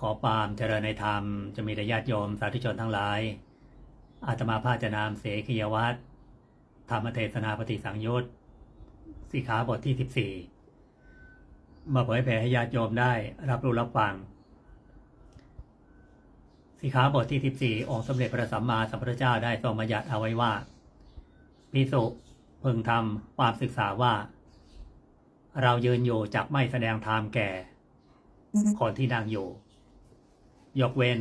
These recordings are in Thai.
ขอความเจริญในธรรมจะมีแต่ญาติโยมสาธุชนทั้งหลาย อาตมาภาจะนามเสขียวัตรธรรมเทศนาปฏิสังยุตสิขาบทที่ 14 มาเผยแผ่ให้ญาติโยมได้รับรู้รับฟัง สิขาบทที่ 14 องค์สมเด็จพระสัมมาสัมพุทธเจ้าได้ทรงบัญญัติเอาไว้ว่าพิสุพึงทำความศึกษาว่า เรายืนอยู่จักไม่แสดงธรรมแก่คนที่นั่งอยู่ ยกเว้น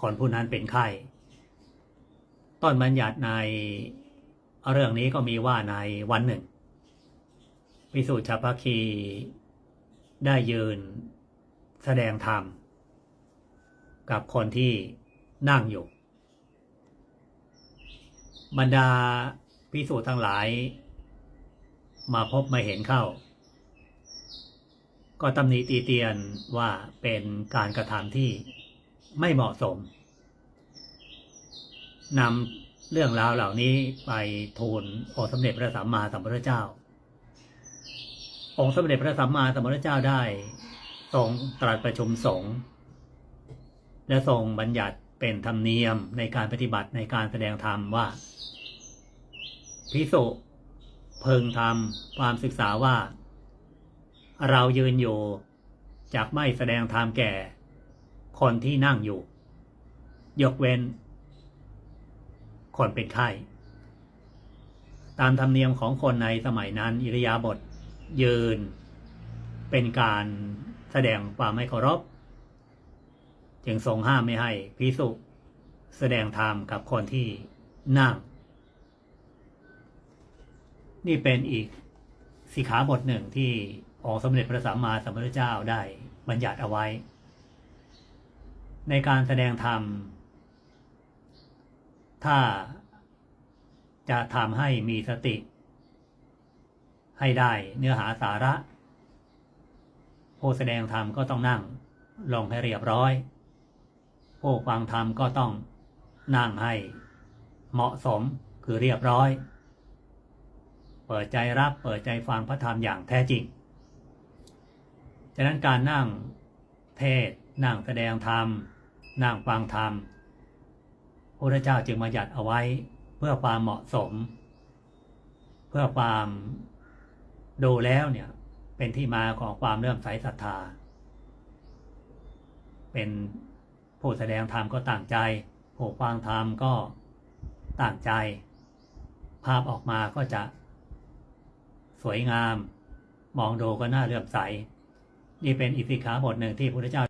คนผู้นั้นเป็นไข้ต้นบัญญัติในเรื่องนี้ก็มีว่าในวันหนึ่งวิสุทธิชาพคีได้ยืนแสดงธรรม กับคนที่นั่งอยู่ บรรดาพิสูจน์ทั้งหลาย มาพบมาเห็นเข้า ก็ตำหนิตีเตียนว่าเป็นการกระทำที่ไม่เหมาะสมนำเรื่องราวเหล่านี้ไปทูลองค์สมเด็จพระสัมมาสัมพุทธเจ้า องค์สมเด็จพระสัมมาสัมพุทธเจ้าได้ทรงตรัสประชุมสงฆ์และทรงบัญญัติเป็นธรรมเนียมในการปฏิบัติในการแสดงธรรมว่า พิสุเพึงทำความศึกษาว่า เรายืนอยู่จากไม่แสดงธรรมแก่ คนที่นั่งอยู่ ยกเว้น คนเป็นไข้ตามธรรมเนียมของคนในสมัยนั้น อิริยาบถยืน เป็นการแสดงความไม่เคารพจึงทรงห้ามไม่ให้พิสุแสดงธรรมกับคนที่นั่ง นี่เป็นอีกสิขาบทหนึ่งที่ องสมเด็จพระสัมมาสัมพุทธเจ้าได้บัญญัติเอาไว้ ในการแสดงธรรม ถ้าจะทำให้มีสติ ให้ได้เนื้อหาสาระผู้แสดงธรรมก็ต้องนั่งลงให้เรียบร้อยผู้ฟังธรรมก็ต้องนั่งให้เหมาะสมคือเรียบร้อย เปิดใจรับเปิดใจฟังพระธรรมอย่างแท้จริง ฉะนั้นการนั่งเทศน์นั่งแสดงธรรม นั่งฟังธรรมพระเจ้าจึงมาหยัดเอาไว้เพื่อความเหมาะสม เพื่อความดูแล้วเนี่ยเป็นที่มาของความเริ่มใสศรัทธา เป็นผู้แสดงธรรมก็ต่างใจ ผู้ฟังธรรมก็ต่างใจ ภาพออกมาก็จะ สวยงาม มองดูก็น่าเลื่อมใส นี่เป็นอิทธิขาบทหนึ่งที่พระพุทธเจ้า